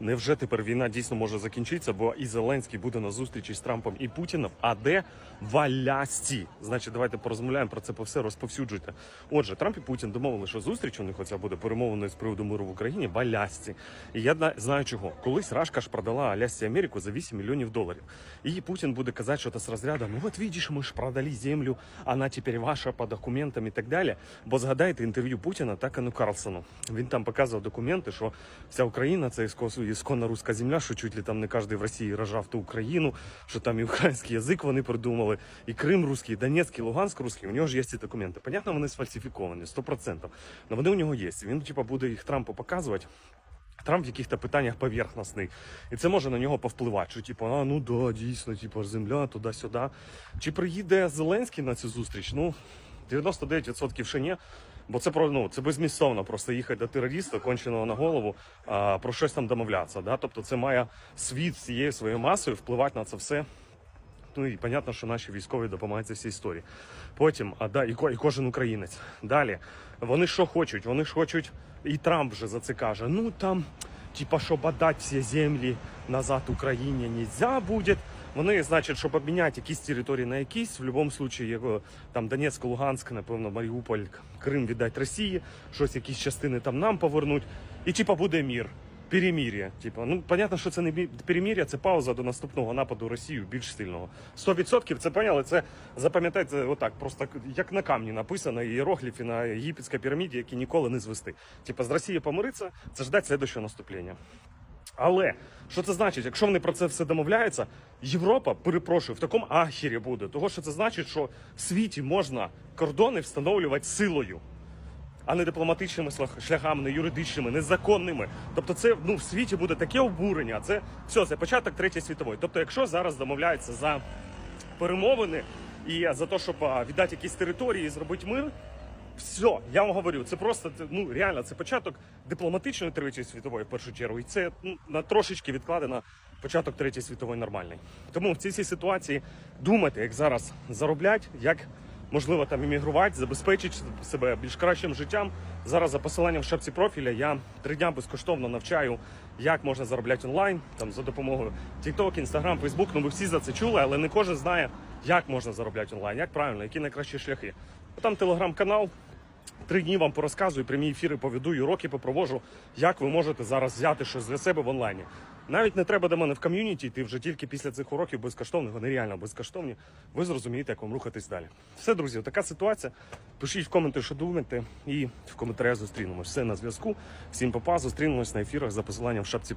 Невже тепер війна дійсно може закінчитися, бо і Зеленський буде на зустрічі з Трампом і Путіним, а де в Алясці? Значить, давайте порозмовляємо про це по все розповсюджуйте. Отже, Трамп і Путін домовили, що зустріч у них оця буде перемовленою з приводу миру в Україні в. І я знаю чого. Колись Рашка ж продала Алясці Америку за 8 мільйонів доларів. І Путін буде казати, що це з розряду, ну от видиш, ми ж продали землю, вона тепер ваша по документам і так далі. Бо згадайте інтерв'ю Путіна Такану Карлсону. Він там показував документи, що вся Україна це іскос- ісконна руська земля, що чуть ли там не кожен в Росії рожав ту Україну, що там і український язик вони придумали, і Крим русський, і Донецьк, і Луганськ русський. У нього ж є ці документи. Понятно, вони сфальсифіковані, 100%. Але вони у нього є. Він типа буде їх Трампу показувати. Трамп в яких-то питаннях поверхностний. І це може на нього повпливати. Що, типу, а ну да, дійсно, типу, земля, туди-сюди. Чи приїде Зеленський на цю зустріч? Ну, 99% ще ні. Бо це про ну це безмістовно просто їхати до терориста, конченого на голову, а, про щось там домовлятися. Да? Тобто це має світ цією своєю масою впливати на це все. Ну і понятно, що наші військові допомагають цій історії. Потім, а да, і, і кожен українець. Далі, вони що хочуть? Вони ж хочуть, і Трамп вже за це каже: ну там, типа, щоб отдати всі землі назад Україні нельзя буде. Вони, значить, щоб обміняти якісь території на якісь, в будь-якому випадку, там Донецьк, Луганськ, напевно, Маріуполь, Крим віддати Росії, щось якісь частини там нам повернуть, і типа буде мір. Перемір'я. Типу, ну понятно, що це не перемір'я, це пауза до наступного нападу Росію більш сильного. 100% це поняли. Це запам'ятайте отак, просто як на камні написано іерогліфи на єгипетській піраміді, які ніколи не звести. Типа з Росією помириться, це ждать слідчого наступлення. Але що це значить? Якщо вони про це все домовляються, Європа, перепрошую, в такому ахірі буде. Того, що це значить, що в світі можна кордони встановлювати силою а не дипломатичними шляхами, не юридичними, незаконними. Тобто, це ну в світі буде таке обурення. Це все, це початок третьої світової. Тобто, якщо зараз домовляються за перемовини і за те, щоб віддати якісь території і зробити мир. Все, я вам говорю, це просто ну реально це початок дипломатичної третьої світової в першу чергу, і це ну, на трошечки відкладено початок третьої світової нормальний. Тому в цій всій ситуації думайте, як зараз заробляти, як можливо там іммігрувати, забезпечити себе більш кращим життям. Зараз за посиланням в шапці профіля я три дня безкоштовно навчаю, як можна заробляти онлайн, там за допомогою TikTok, Instagram, Facebook. Ну ви всі за це чули, але не кожен знає, як можна заробляти онлайн, як правильно, які найкращі шляхи. Там телеграм-канал. Три дні вам порозказую, прямі ефіри поведу і уроки попровожу, як ви можете зараз взяти щось для себе в онлайні. Навіть не треба до мене в ком'юніті йти вже тільки після цих уроків безкоштовних, вони реально безкоштовні. Ви зрозумієте, як вам рухатись далі. Все, друзі, така ситуація. Пишіть в коменти, що думаєте, і в коментарях зустрінемось. Все на зв'язку. Всім попа, зустрінемось на ефірах за посиланням в шапці